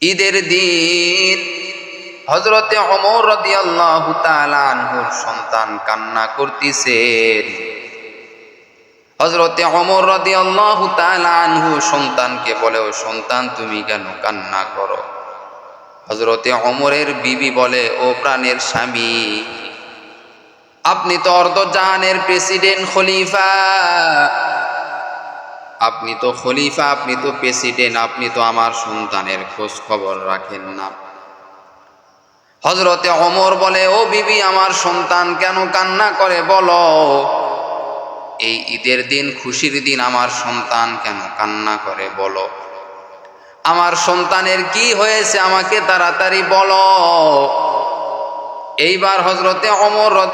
ঈদের দিন হজরতে অমর রদিয়াল্লাহু তাআলা আনহুর সন্তান কান্না করতেছেন হজরতে অমর রদিয়াল্লাহু তাআলা আনহু সন্তানকে বলে, ও সন্তান, তুমি কেন কান্না করো? হজরতে অমরের বিবি বলে, ও প্রাণের স্বামী, আপনি তো অর্ধজাহানের প্রেসিডেন্ট খলিফা আপনি তো খলিফা, আপনি তো প্রেসিডেন্ট আপনি তো আমার সন্তানের খোঁজ খবর রাখেন না। হজরতে অমর বলে, ও বিবি, আমার সন্তান কেন কান্না করে বলো? এই ঈদের দিন, খুশির দিন, আমার সন্তান কেন কান্না করে বলো? আমার সন্তানের কি হয়েছে আমাকে তাড়াতাড়ি বলো? এইবার হজরতে অমর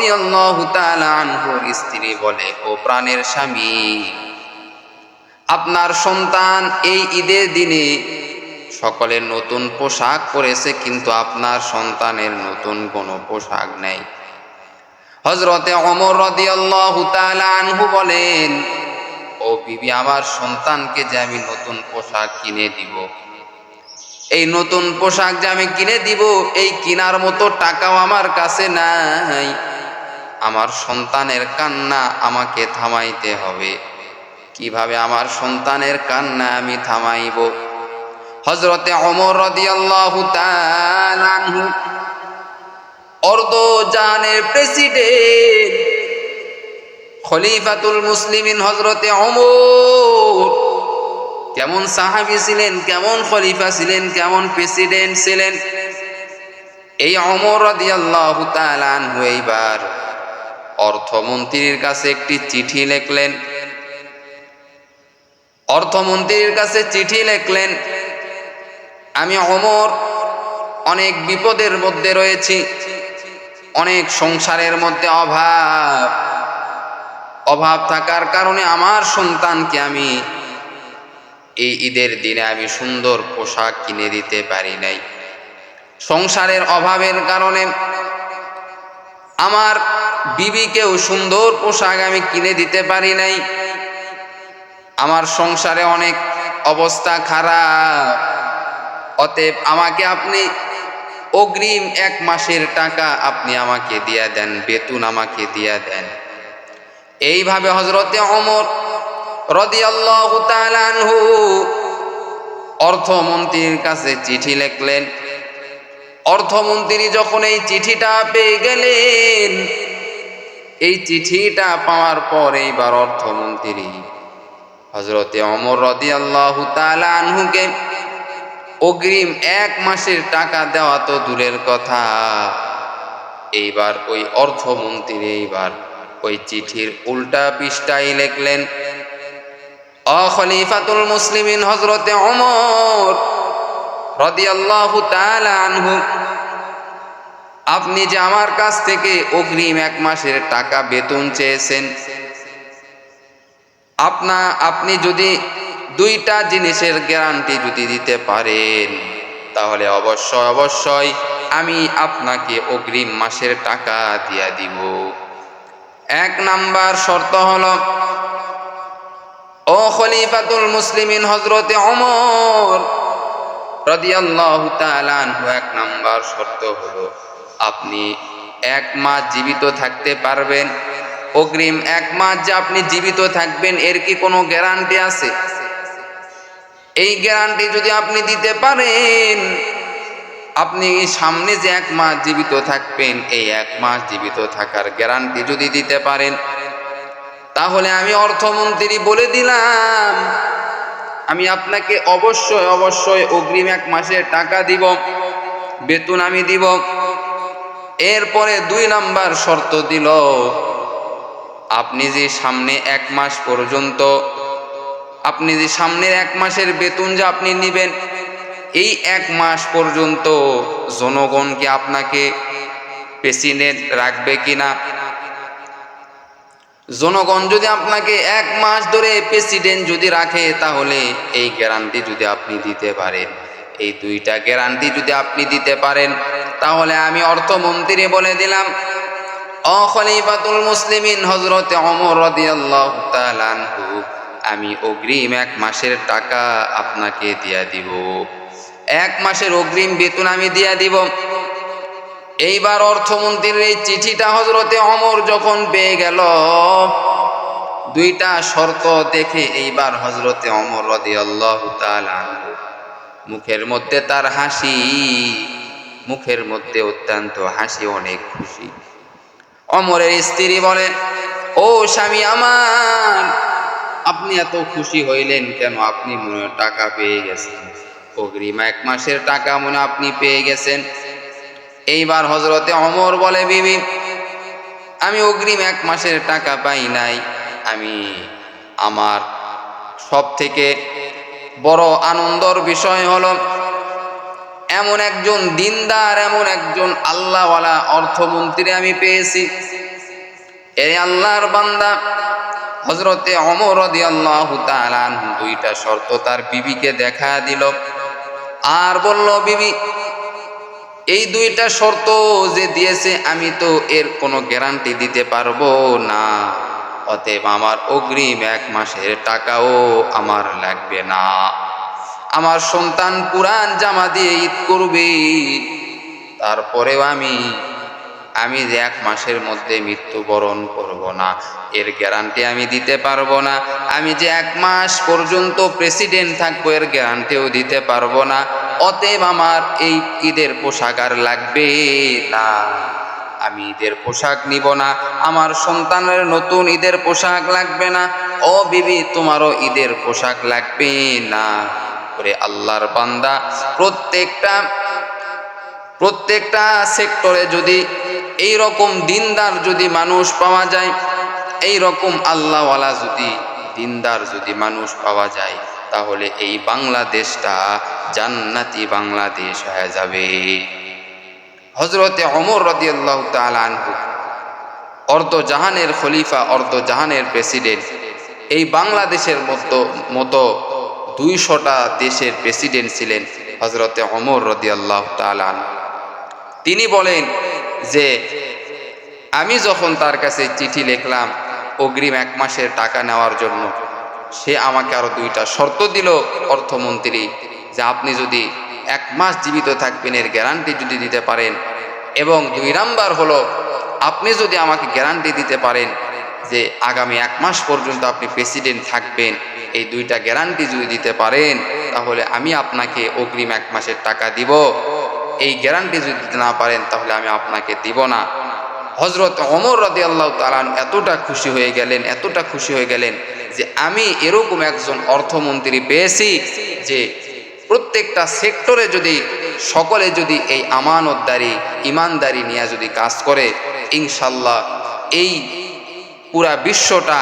তাআলা আনহুর স্ত্রী বলে, ও প্রাণের স্বামী আপনার সন্তান এই ঈদের দিনে সকলে নতুন পোশাক পরেছে, কিন্তু আপনার সন্তানের নতুন কোনো পোশাক নেই। হজরতে অমর আনহু বলেন, ও বিবি, আমার সন্তানকে যে আমি নতুন পোশাক কিনে দিব, এই নতুন পোশাক যে আমি কিনে দিব, এই কিনার মতো টাকাও আমার কাছে নাই। আমার সন্তানের কান্না আমাকে থামাইতে হবে। কীভাবে আমার সন্তানের কান্না আমি থামাইব? হজরতে অমর রদিয়াল্লাহু তাআলা আনহু অর্ধ জাহানের প্রেসিডেন্ট, খলিফাতুল মুসলিমিন হজরতে অমর কেমন সাহাবি ছিলেন, কেমন খলিফা ছিলেন, কেমন প্রেসিডেন্ট ছিলেন? এই অমর রাদিয়াল্লাহু তাআলা এইবার অর্থমন্ত্রীর কাছে একটি চিঠি লিখলেন। অর্থমন্ত্রীর কাছে চিঠি লিখলেন, আমি অমর, অনেক বিপদের মধ্যে রয়েছি, অনেক সংসারের মধ্যে অভাব। অভাব থাকার কারণে আমার সন্তানকে আমি এই ঈদের দিনে আমি সুন্দর পোশাক কিনে দিতে পারি নাই। সংসারের অভাবের কারণে আমার বিবিকেও সুন্দর পোশাক আমি কিনে দিতে পারি নাই। আমার সংসারে অনেক অবস্থা খারাপ। অতএব আমাকে আপনি অগ্রিম এক মাসের টাকা আপনি আমাকে দিয়া দেন, বেতন আমাকে দিয়া দেন। এইভাবে হজরতে অমর রদিয়াল্লাহু তাআলা আনহু অর্থমন্ত্রীর কাছে চিঠি লিখলেন। অর্থমন্ত্রী যখন এই চিঠিটা পেয়ে গেলেন, এই চিঠিটা পাওয়ার পর এইবার অর্থমন্ত্রী হজরতে অমর রদি তাআলা আনহুকে অগ্রিম এক মাসের টাকা দেওয়া তো দূরের কথা। এইবার ওই অর্থমন্ত্রী এইবার ওই চিঠির উল্টা পৃষ্ঠায় লিখলেন অখলিফাতুল মুসলিমিন হজরতে অমর রদি তাআলা আনহু, আপনি যে আমার কাছ থেকে অগ্রিম এক মাসের টাকা বেতন চেয়েছেন আপনা, আপনি যদি দুইটা জিনিসের গ্যারান্টি যদি দিতে পারেন, তাহলে অবশ্যই অবশ্যই আমি আপনাকে অগ্রিম মাসের টাকা দিয়া দিব। এক নাম্বার শর্ত হলো, ও খলিফাতুল মুসলিমিন হজরতে অমর এক নাম্বার শর্ত হলো, আপনি এক মাস জীবিত থাকতে পারবেন। অগ্রিম এক মাস যে আপনি জীবিত থাকবেন, এর কি কোনো গ্যারান্টি আছে? এই গ্যারান্টি যদি আপনি দিতে পারেন, আপনি সামনে যে এক মাস জীবিত থাকবেন, এই এক মাস জীবিত থাকার গ্যারান্টি যদি দিতে পারেন, তাহলে আমি অর্থমন্ত্রী বলে দিলাম, আমি আপনাকে অবশ্যই অবশ্যই অগ্রিম এক মাসের টাকা দিব, বেতন আমি দিব। এরপরে দুই নাম্বার শর্ত দিল আপনি যে সামনে এক মাস পর্যন্ত, আপনি যে সামনের এক মাসের বেতন যা আপনি নেবেন, এই এক মাস পর্যন্ত জনগণকে আপনাকে প্রেসিডেন্ট রাখবে কিনা জনগণ যদি আপনাকে এক মাস ধরে প্রেসিডেন্ট যদি রাখে, তাহলে এই গ্যারান্টি যদি আপনি দিতে পারেন, এই দুইটা গ্যারান্টি যদি আপনি দিতে পারেন, তাহলে আমি অর্থমন্ত্রী বলে দিলাম অখলিফাতুল মুসলিমিন হজরতে অমর রদিয়াল্লাহু তাআলা আনহু, আমি অগ্রিম এক মাসের টাকা আপনাকে দিয়া দিব। এক মাসের অগ্রিম বেতন আমি দিয়া দিব। এইবার অর্থমন্ত্রীর এই চিঠিটা হজরতে অমর যখন পেয়ে গেল, দুইটা শর্ত দেখে এইবার হজরতে অমর রদি আল্লাহ মুখের মধ্যে তার হাসি, মুখের মধ্যে অত্যন্ত হাসি, অনেক খুশি। অমরের স্ত্রী বলে, ও স্বামী আমার, আপনি এত খুশি হইলেন কেন? আপনি মনে টাকা পেয়ে গেছেন। অগ্রিম এক মাসের টাকা মনে আপনি পেয়ে গেছেন। এইবার হজরতে অমর বলে, বিবি, আমি অগ্রিম এক মাসের টাকা পাই নাই। আমি আমার সব থেকে বড় আনন্দর বিষয় হলো এমন একজন দিনদার, এমন একজন আল্লাহওয়ালা অর্থমন্ত্রী আমি পেয়েছি। এই আল্লাহর বান্দা হজরতে অমর দুইটা শর্ত তার বিবিকে দেখা দিল আর বলল, বিবি, এই দুইটা শর্ত যে দিয়েছে আমি তো এর কোনো গ্যারান্টি দিতে পারব না। অতএব আমার অগ্রিম এক মাসের টাকাও আমার লাগবে না। আমার সন্তান পুরান জামা দিয়ে ঈদ করবে। তারপরেও আমি আমি এক মাসের মধ্যে মৃত্যুবরণ করব না, এর গ্যারান্টি আমি দিতে পারব না। আমি যে এক মাস পর্যন্ত প্রেসিডেন্ট থাকব, এর গ্যারান্টিও দিতে পারব না। অতএব আমার এই ঈদের পোশাক আর লাগবে না। আমি ঈদের পোশাক নিব না, আমার সন্তানের নতুন ঈদের পোশাক লাগবে না। ও বিবি, তোমারও ঈদের পোশাক লাগবে না। করে আল্লাহর বান্দা প্রত্যেকটা প্রত্যেকটা সেক্টরে যদি এই রকম দিনদার যদি মানুষ পাওয়া যায় এই রকম আল্লাহওয়ালা যদি দিনদার যদি মানুষ পাওয়া যায়, তাহলে এই বাংলাদেশটা জান্নাতি বাংলাদেশ হয়ে যাবে। হজরতে অমর রদি আল্লাহ তালু অর্ধ জাহানের খলিফা, অর্ধ জাহানের প্রেসিডেন্ট, এই বাংলাদেশের মতো মতো দুইশোটা দেশের প্রেসিডেন্ট ছিলেন হজরতে অমর রদি আল্লাহ তালান তিনি বলেন যে, আমি যখন তার কাছে চিঠি লিখলাম অগ্রিম এক মাসের টাকা নেওয়ার জন্য, সে আমাকে আরও দুইটা শর্ত দিল। অর্থমন্ত্রী, যে আপনি যদি এক মাস জীবিত থাকবেন, এর গ্যারান্টি যদি দিতে পারেন। এবং দুই নাম্বার হলো, আপনি যদি আমাকে গ্যারান্টি দিতে পারেন যে আগামী এক মাস পর্যন্ত আপনি প্রেসিডেন্ট থাকবেন এই দুইটা গ্যারান্টি যদি দিতে পারেন, তাহলে আমি আপনাকে অগ্রিম এক মাসের টাকা দিব। এই গ্যারান্টি যদি দিতে না পারেন, তাহলে আমি আপনাকে দিব না। হজরত অমর রদি আল্লাহ তালান এতটা খুশি হয়ে গেলেন, এতটা খুশি হয়ে গেলেন যে আমি এরকম একজন অর্থমন্ত্রী পেয়েছি যে প্রত্যেকটা সেক্টরে যদি, সকলে যদি এই আমানতদারি, ইমানদারি নিয়ে যদি কাজ করে ইনশাল্লাহ এই পুরা বিশ্বটা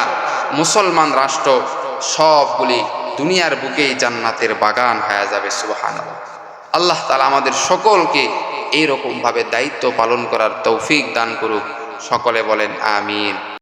মুসলমান রাষ্ট্র সবগুলি দুনিয়ার বুকেই জান্নাতের বাগান হয়ে যাবে সুবাহান আল্লাহ তালা আমাদের সকলকে এইরকমভাবে দায়িত্ব পালন করার তৌফিক দান করুক। সকলে বলেন, আমিন।